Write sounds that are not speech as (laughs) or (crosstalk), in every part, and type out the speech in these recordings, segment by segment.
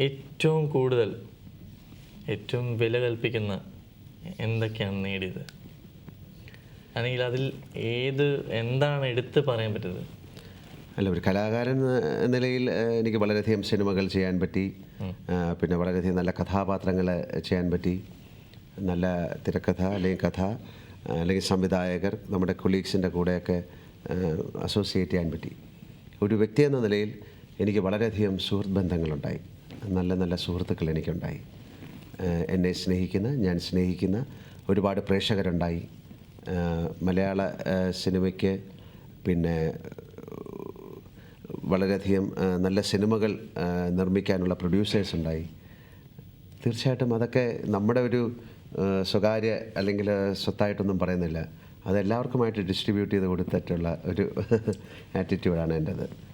ഏറ്റവും കൂടുതൽ ഏറ്റവും വില കൽപ്പിക്കുന്ന എന്തൊക്കെയാണ് നേടിയത്? അല്ലെങ്കിൽ അതിൽ ഏത് എന്താണ് എടുത്ത് പറയാൻ പറ്റുന്നത് അല്ല ഒരു കലാകാരൻ എന്ന നിലയിൽ എനിക്ക് വളരെയധികം സിനിമകൾ ചെയ്യാൻ പറ്റി. പിന്നെ വളരെയധികം നല്ല കഥാപാത്രങ്ങൾ ചെയ്യാൻ പറ്റി. നല്ല തിരക്കഥ അല്ലെങ്കിൽ കഥ അല്ലെങ്കിൽ സംവിധായകർ നമ്മുടെ കൊളീഗ്സിന്റെ കൂടെയൊക്കെ അസോസിയേറ്റ് ചെയ്യാൻ പറ്റി. ഒരു വ്യക്തി എന്ന നിലയിൽ എനിക്ക് വളരെയധികം സുഹൃത്ത് ബന്ധങ്ങളുണ്ടായി. നല്ല നല്ല സുഹൃത്തുക്കൾ എനിക്കുണ്ടായി. എന്നെ സ്നേഹിക്കുന്ന ഞാൻ സ്നേഹിക്കുന്ന ഒരുപാട് പ്രേക്ഷകരുണ്ടായി. മലയാള സിനിമയ്ക്ക് പിന്നെ വളരെയധികം നല്ല സിനിമകൾ നിർമ്മിക്കാനുള്ള പ്രൊഡ്യൂസേഴ്സ് ഉണ്ടായി. തീർച്ചയായിട്ടും അതൊക്കെ നമ്മുടെ ഒരു സ്വകാര്യ അല്ലെങ്കിൽ സ്വത്തായിട്ടൊന്നും പറയുന്നില്ല. അതെല്ലാവർക്കുമായിട്ട് ഡിസ്ട്രിബ്യൂട്ട് ചെയ്ത് കൊടുത്തിട്ടുള്ള ഒരു (laughs) ആറ്റിറ്റ്യൂഡാണ് എന്റെത്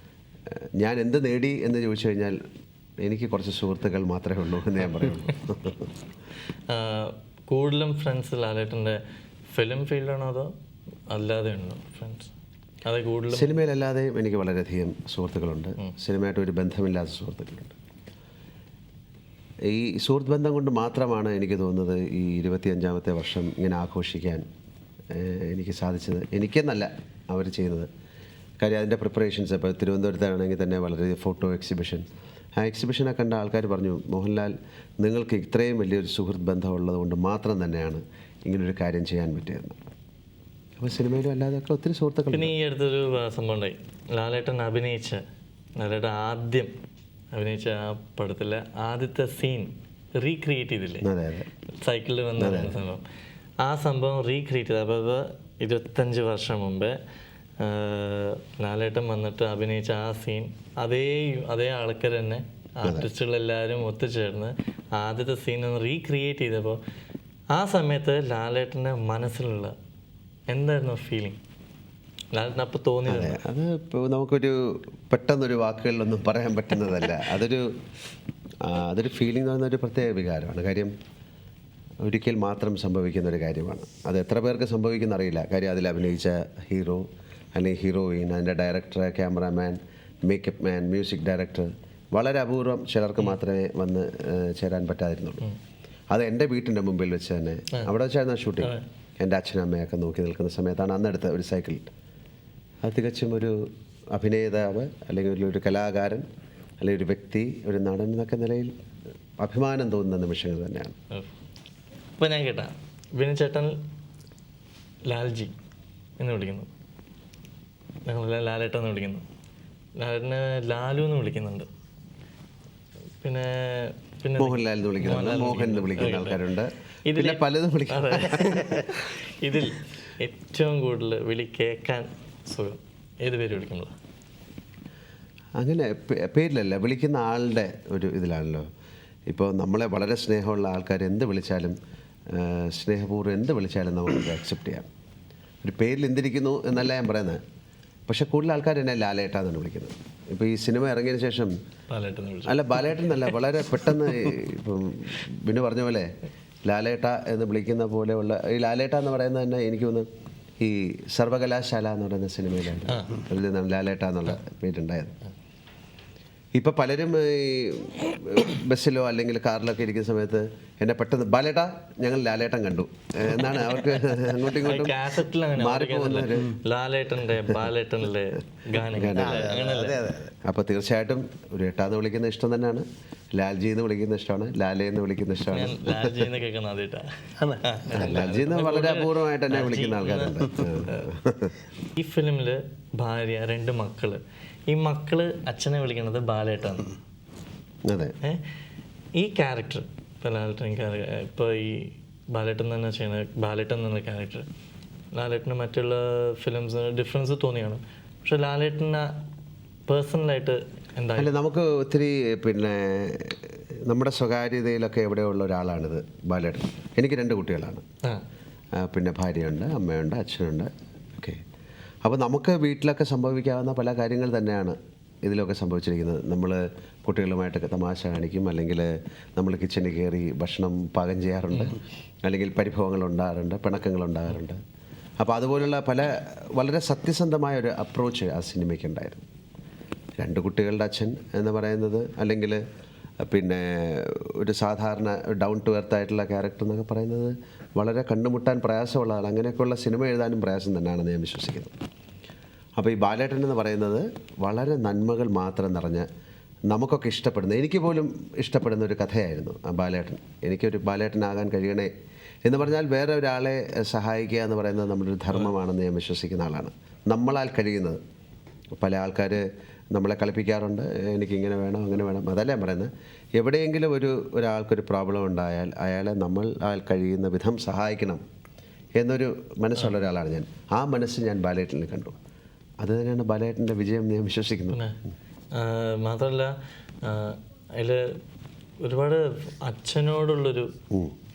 ഞാൻ എന്ത് നേടി എന്ന് ചോദിച്ചു കഴിഞ്ഞാൽ എനിക്ക് കുറച്ച് സുഹൃത്തുക്കൾ മാത്രമേ ഉള്ളൂ എന്ന് ഞാൻ പറയുള്ളൂ. ആഹ് കൂടുതലും ഫ്രണ്ട്സ് ലാലേട്ടന്റെ ഫിലിം ഫീൽഡാണോ അതോ അല്ലാതെ ഉണ്ടോ ഫ്രണ്ട്സ് അതെ കൂടുതലും സിനിമയിലല്ലാതെയും എനിക്ക് വളരെയധികം സുഹൃത്തുക്കളുണ്ട്. സിനിമയായിട്ട് ഒരു ബന്ധമില്ലാത്ത സുഹൃത്തുക്കളുണ്ട്. ഈ സുഹൃത്ത് ബന്ധം കൊണ്ട് മാത്രമാണ് എനിക്ക് തോന്നുന്നത് ഈ ഇരുപത്തിയഞ്ചാമത്തെ വർഷം ഇങ്ങനെ ആഘോഷിക്കാൻ എനിക്ക് സാധിച്ചത്. എനിക്കെന്നല്ല അവർ ചെയ്യുന്നത്. കാര്യം അതിന്റെ പ്രിപ്പറേഷൻസ് ഇപ്പോൾ തിരുവനന്തപുരത്താണെങ്കിൽ തന്നെ വളരെ ഫോട്ടോ എക്സിബിഷൻ ആ എക്സിബിഷനെ കണ്ട ആൾക്കാർ പറഞ്ഞു മോഹൻലാൽ നിങ്ങൾക്ക് ഇത്രയും വലിയൊരു സുഹൃത്ത് ബന്ധമുള്ളത് കൊണ്ട് മാത്രം തന്നെയാണ് ഇങ്ങനൊരു കാര്യം ചെയ്യാൻ പറ്റിയതെന്ന് അപ്പോൾ സിനിമയിലും അല്ലാതെയൊക്കെ ഒത്തിരി സുഹൃത്തുക്കൾ പിന്നെ ഈ അടുത്തൊരു സംഭവം ഉണ്ടായി. ലാലേട്ടൻ അഭിനയിച്ച ലാലേട്ടൻ ആദ്യം അഭിനയിച്ച ആ പടത്തിലെ ആദ്യത്തെ സീൻ റീക്രിയേറ്റ് ചെയ്തില്ലേ? അതെ അതെ. സൈക്കിളിൽ വന്ന സംഭവം. ആ സംഭവം റീക്രിയേറ്റ് ചെയ്ത് അപ്പോൾ ഇരുപത്തഞ്ച് വർഷം മുമ്പേ ലാലേട്ടൻ വന്നിട്ട് അഭിനയിച്ച ആ സീൻ അതേ അതേ ആൾക്കാർ തന്നെ ആർട്ടിസ്റ്റുകളെല്ലാവരും ഒത്തുചേർന്ന് ആദ്യത്തെ സീൻ ഒന്ന് റീക്രിയേറ്റ് ചെയ്തപ്പോൾ ആ സമയത്ത് ലാലേട്ടന്റെ മനസ്സിലുള്ള എന്തായിരുന്നു ഫീലിംഗ് അതെ അത് ഇപ്പോൾ നമുക്കൊരു പെട്ടെന്നൊരു വാക്കുകളിലൊന്നും പറയാൻ പറ്റുന്നതല്ല. അതൊരു അതൊരു ഫീലിംഗ് എന്ന് പറയുന്ന ഒരു പ്രത്യേക വികാരമാണ്. കാര്യം ഒരിക്കൽ മാത്രം സംഭവിക്കുന്ന ഒരു കാര്യമാണ്. അത് എത്ര പേർക്ക് സംഭവിക്കുന്ന അറിയില്ല കാര്യം അതിൽ അഭിനയിച്ച ഹീറോ അല്ലെങ്കിൽ ഹീറോയിൻ അതിന്റെ director cameraman makeup man music director വളരെ അപൂർവം ചിലർക്ക് മാത്രമേ വന്ന് ചേരാൻ പറ്റാതിരുന്നുള്ളൂ. അത് എന്റെ വീട്ടിന്റെ മുമ്പിൽ വെച്ച് തന്നെ അവിടെ വെച്ചായിരുന്നു ഷൂട്ടിംഗ് എന്റെ അച്ഛനും അമ്മയൊക്കെ നോക്കി നിൽക്കുന്ന സമയത്താണ് അന്ന് അന്നെടുത്ത ഒരു സൈക്കിൾ അത് തികച്ചും ഒരു അഭിനേതാവ് അല്ലെങ്കിൽ ഒരു- ഒരു കലാകാരൻ അല്ലെങ്കിൽ ഒരു വ്യക്തി ഒരു നടൻ എന്നൊക്കെ നിലയിൽ അഭിമാനം തോന്നുന്ന നിമിഷങ്ങൾ തന്നെയാണ്. ഇപ്പം ഞാൻ കേട്ടാ വിനു ചേട്ടൻ ലാൽജി എന്ന് വിളിക്കുന്നു. ഞങ്ങളെല്ലാം ലാലേട്ടൻ എന്ന് വിളിക്കുന്നു. ലാലേട്ടനെ ലാലു എന്ന് വിളിക്കുന്നുണ്ട്. പിന്നെ പിന്നെ മോഹൻലാൽ എന്ന് വിളിക്കുന്നുണ്ട് മോഹൻ എന്ന് വിളിക്കുന്ന. ആൾക്കാരുണ്ട്. പിന്നെ പലതും വിളിക്കും ഇതിൽ ഏറ്റവും കൂടുതൽ വിളി കേൾക്കാൻ സുഖം. ഏത് പേര് വിളിക്കുമ്പോൾ അങ്ങനെ പേരിലല്ല വിളിക്കുന്ന ആളുടെ ഒരു ഇതിലാണല്ലോ. ഇപ്പോൾ നമ്മളെ വളരെ സ്നേഹമുള്ള ആൾക്കാർ എന്ത് വിളിച്ചാലും സ്നേഹപൂർവം എന്ത് വിളിച്ചാലും നമുക്ക് അക്സെപ്റ്റ് ചെയ്യാം. ഒരു പേരിൽ എന്തിരിക്കുന്നു എന്നല്ല ഞാൻ പറയുന്നത്. പക്ഷേ കൂടുതൽ ആൾക്കാർ എന്നെ ലാലേട്ട എന്നാണ് വിളിക്കുന്നത്. ഇപ്പോൾ ഈ സിനിമ ഇറങ്ങിയതിന് ശേഷം അല്ല ബാലേട്ടൻ എന്നല്ല വളരെ പെട്ടെന്ന് ഇപ്പം പിന്നെ പറഞ്ഞ പോലെ ലാലേട്ട എന്ന് വിളിക്കുന്ന പോലെയുള്ള ഈ ലാലേട്ട എന്ന് പറയുന്നത് തന്നെ എനിക്ക് ഒന്ന് ഈ സർവകലാശാല എന്ന് പറയുന്ന സിനിമയിലാണ്. ലാലേട്ട എന്നുള്ള പേരുണ്ടായത്. ഇപ്പം പലരും ഈ ബസ്സിലോ അല്ലെങ്കിൽ കാറിലൊക്കെ ഇരിക്കുന്ന സമയത്ത് എന്നെ പെട്ടെന്ന് ബാലേട്ട ഞങ്ങൾ ലാലേട്ടൻ കണ്ടു. എന്നാണ് അവർക്ക് അങ്ങോട്ടും ഇങ്ങോട്ടും കാസറ്റിൽ അങ്ങനെ മാറിപ്പോകുന്ന ഒരു ലാലേട്ടന്റെ ബാലേട്ടനിലെ അപ്പോൾ തീർച്ചയായിട്ടും ഒരു എട്ടാന്ന് വിളിക്കുന്ന ഇഷ്ടം തന്നെയാണ്. ലാൽജി എന്ന് വിളിക്കുന്ന ഇഷ്ടമാണ്. ലാലേ എന്ന് വിളിക്കുന്ന ഇഷ്ടമാണ്. ലാൽജി എന്ന് എന്ന് വളരെ അപൂർവമായിട്ട് തന്നെ വിളിക്കുന്ന ആൾക്കാരുണ്ട്. ഈ ഫിലിമിൽ ഭാര്യ രണ്ട് മക്കൾ. ഈ മക്കൾ അച്ഛനെ വിളിക്കുന്നത് ബാലേട്ടാണ്. അതെ. ഈ ക്യാരക്ടർ ഇപ്പോൾ ലാലേട്ടൻ ഇപ്പോൾ ഈ ബാലേട്ടൻ തന്നെ ചെയ്യുന്ന ബാലേട്ടൻ എന്നുള്ള ക്യാരക്ടർ. ലാലേട്ടന് മറ്റുള്ള ഫിലിംസ് ഡിഫറൻസ് തോന്നിയാണ്. പക്ഷെ ലാലേട്ടന് പേഴ്സണലായിട്ട് എന്താ അല്ല നമുക്ക് ഒത്തിരി പിന്നെ നമ്മുടെ സ്വകാര്യതയിലൊക്കെ എവിടെയുള്ള ഒരാളാണിത് ബാലേട്ടൻ. എനിക്ക് രണ്ട് കുട്ടികളാണ്. പിന്നെ ഭാര്യയുണ്ട് അമ്മയുണ്ട് അച്ഛനുണ്ട്. ഓക്കെ. അപ്പോൾ നമുക്ക് വീട്ടിലൊക്കെ സംഭവിക്കാവുന്ന പല കാര്യങ്ങൾ തന്നെയാണ് ഇതിലൊക്കെ സംഭവിച്ചിരിക്കുന്നത്. നമ്മൾ കുട്ടികളുമായിട്ടൊക്കെ തമാശ കാണിക്കും അല്ലെങ്കിൽ നമ്മൾ കിച്ചണിൽ കയറി ഭക്ഷണം പാകം ചെയ്യാറുണ്ട് അല്ലെങ്കിൽ പരിഭവങ്ങൾ ഉണ്ടാകാറുണ്ട് പിണക്കങ്ങൾ ഉണ്ടാകാറുണ്ട്. അപ്പോൾ അതുപോലുള്ള പല വളരെ സത്യസന്ധമായ ഒരു അപ്രോച്ച് ആ സിനിമയ്ക്ക് ഉണ്ടായിരുന്നു. രണ്ട് കുട്ടികളുടെ അച്ഛൻ എന്ന് പറയുന്നത്. അല്ലെങ്കിൽ പിന്നെ ഒരു സാധാരണ ഡൗൺ ടു എർത്ത് ആയിട്ടുള്ള ക്യാരക്ടർ എന്നൊക്കെ പറയുന്നത് വളരെ കണ്ടുമുട്ടാൻ പ്രയാസമുള്ള ആൾ അങ്ങനെയൊക്കെയുള്ള സിനിമ എഴുതാനും പ്രയാസം തന്നെയാണെന്ന് ഞാൻ വിശ്വസിക്കുന്നു. അപ്പോൾ ഈ ബാലേട്ടൻ എന്ന് പറയുന്നത് വളരെ നന്മകൾ മാത്രം നിറഞ്ഞ നമുക്കൊക്കെ ഇഷ്ടപ്പെടുന്ന എനിക്ക് പോലും ഇഷ്ടപ്പെടുന്ന ഒരു കഥയായിരുന്നു ആ ബാലേട്ടൻ. എനിക്കൊരു ബാലേട്ടനാകാൻ കഴിയണേ എന്ന് പറഞ്ഞാൽ വേറെ ഒരാളെ സഹായിക്കുക എന്ന് പറയുന്നത് നമ്മുടെ ഒരു ധർമ്മമാണെന്ന് ഞാൻ വിശ്വസിക്കുന്ന ആളാണ്. നമ്മളാൽ കഴിയുന്നത്. പല ആൾക്കാർ നമ്മളെ കളിപ്പിക്കാറുണ്ട്. എനിക്കിങ്ങനെ വേണം അങ്ങനെ വേണം. അതല്ല ഞാൻ പറയുന്നത് എവിടെയെങ്കിലും ഒരു ഒരാൾക്കൊരു പ്രോബ്ലം ഉണ്ടായാൽ അയാളെ നമ്മൾ അയാൾ കഴിയുന്ന വിധം സഹായിക്കണം എന്നൊരു മനസ്സുള്ള ഒരാളാണ് ഞാൻ. ആ മനസ്സ് ഞാൻ ബാലേട്ടനിൽ കണ്ടു. അത് തന്നെയാണ് ബാലേട്ടന്റെ വിജയം ഞാൻ വിശ്വസിക്കുന്നത് മാത്രമല്ല അതിൽ ഒരുപാട് അച്ഛനോടുള്ളൊരു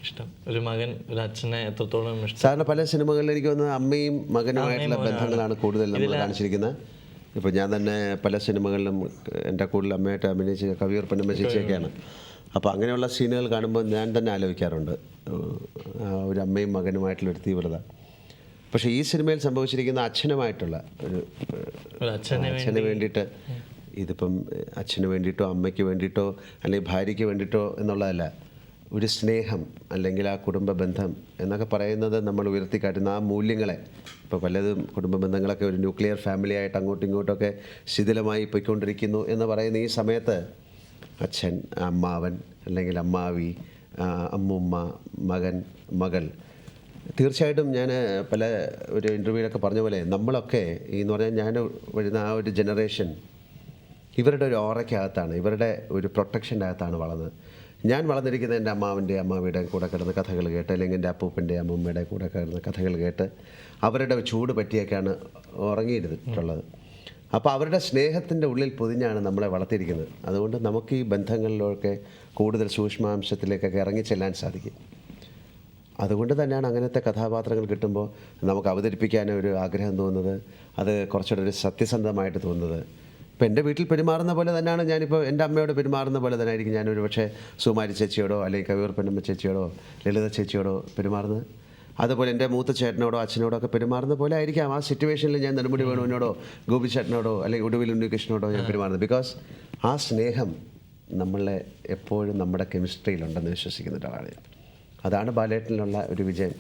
ഇഷ്ടം. ഒരു മകൻ ഒരു അച്ഛനെ എത്രത്തോളം ഇഷ്ടം. സാറിന് പല സിനിമകളിൽ എനിക്ക് തോന്നുന്നത് അമ്മയും മകനുമായിട്ടുള്ള ബന്ധങ്ങളാണ് കൂടുതൽ നമ്മൾ കാണിച്ചിരിക്കുന്നത്. ഇപ്പോൾ ഞാൻ തന്നെ പല സിനിമകളിലും എന്റെ കൂടുതൽ അമ്മയായിട്ട് അഭിനയിച്ച കവിയൂർ പൊന്നമ്മ ചേച്ചിയൊക്കെയാണ്. അപ്പോൾ അങ്ങനെയുള്ള സീനുകൾ കാണുമ്പോൾ ഞാൻ തന്നെ ആലോചിക്കാറുണ്ട്. ഒരു അമ്മയും മകനുമായിട്ടുള്ള ഒരു തീവ്രത. പക്ഷേ ഈ സിനിമയിൽ സംഭവിച്ചിരിക്കുന്ന അച്ഛനുമായിട്ടുള്ള ഒരു അച്ഛന് വേണ്ടിയിട്ട് ഇതിപ്പം അച്ഛന് വേണ്ടിയിട്ടോ അമ്മയ്ക്ക് വേണ്ടിയിട്ടോ അല്ലെങ്കിൽ ഭാര്യയ്ക്ക് വേണ്ടിയിട്ടോ എന്നുള്ളതല്ല. ഒരു സ്നേഹം അല്ലെങ്കിൽ ആ കുടുംബ ബന്ധം എന്നൊക്കെ പറയുന്നത് നമ്മൾ ഉയർത്തിക്കാട്ടുന്ന ആ മൂല്യങ്ങളെ. ഇപ്പോൾ പലതും കുടുംബ ബന്ധങ്ങളൊക്കെ ഒരു ന്യൂക്ലിയർ ഫാമിലി ആയിട്ട് അങ്ങോട്ടും ഇങ്ങോട്ടൊക്കെ ശിഥിലമായി പോയിക്കൊണ്ടിരിക്കുന്നു എന്ന് പറയുന്ന ഈ സമയത്ത് അച്ഛൻ അമ്മാവൻ അല്ലെങ്കിൽ അമ്മാവി അമ്മുമ്മ മകൻ മകൾ. തീർച്ചയായിട്ടും ഞാൻ പല ഒരു ഇന്റർവ്യൂവിലൊക്കെ പറഞ്ഞ പോലെ നമ്മളൊക്കെ ഈ എന്ന് പറഞ്ഞാൽ ഞാൻ വരുന്ന ആ ഒരു ജനറേഷൻ ഇവരുടെ ഒരു ഓറയ്ക്കകത്താണ് ഇവരുടെ ഒരു പ്രൊട്ടക്ഷന്റെ അകത്താണ് വളർന്നത്. ഞാൻ വളർന്നിരിക്കുന്ന എന്റെ അമ്മാവിന്റെ അമ്മാവിയുടെ കൂടെ കിടന്ന കഥകൾ കേട്ട് അല്ലെങ്കിൽ എന്റെ അപ്പൂപ്പന്റെ അമ്മമ്മയുടെ കൂടെ കിടന്ന കഥകൾ കേട്ട് അവരുടെ ചൂട് പറ്റിയൊക്കെയാണ് ഉറങ്ങിയിരുന്നിട്ടുള്ളത്. അപ്പോൾ അവരുടെ സ്നേഹത്തിന്റെ ഉള്ളിൽ പൊതിഞ്ഞാണ് നമ്മളെ വളർത്തിയിരിക്കുന്നത്. അതുകൊണ്ട് നമുക്ക് ഈ ബന്ധങ്ങളിലൊക്കെ കൂടുതൽ സൂക്ഷ്മാംശത്തിലേക്കൊക്കെ ഇറങ്ങിച്ചെല്ലാൻ സാധിക്കും. അതുകൊണ്ട് തന്നെയാണ് അങ്ങനത്തെ കഥാപാത്രങ്ങൾ കിട്ടുമ്പോൾ നമുക്ക് അവതരിപ്പിക്കാൻ ഒരു ആഗ്രഹം തോന്നുന്നത്. അത് കുറച്ചുകൂടെ ഒരു സത്യസന്ധമായിട്ട് തോന്നുന്നത്. ഇപ്പം എന്റെ വീട്ടിൽ പെരുമാറുന്ന പോലെ തന്നെയാണ് ഞാനിപ്പോൾ എന്റെ അമ്മയോട് പെരുമാറുന്ന പോലെ തന്നെ ആയിരിക്കും ഞാനൊരു പക്ഷേ സുമാരി ചേച്ചിയോടോ അല്ലെങ്കിൽ കവിയൂർ പെണ്ണമ്മ ചേച്ചിയോടോ ലളിത ചേച്ചിയോടോ പെരുമാറുന്നത്. അതുപോലെ എന്റെ മൂത്ത ചേട്ടനോടോ അച്ഛനോടോ ഒക്കെ പെരുമാറുന്ന പോലെ ആയിരിക്കാം. ആ സിറ്റുവേഷനിൽ ഞാൻ നെടുമുടി വേണുവിനോടോ ഗോപി ചേട്ടനോടോ അല്ലെങ്കിൽ ഒടുവിൽ ഉണ്ണികൃഷ്ണനോടോ ഞാൻ പെരുമാറുന്നത്. ബിക്കോസ് ആ സ്നേഹം നമ്മളെ എപ്പോഴും നമ്മുടെ കെമിസ്ട്രിയിലുണ്ടെന്ന് വിശ്വസിക്കുന്ന ഒരാളാണ് അതാണ് ബാലേട്ടനിലുള്ള ഒരു വിജയം.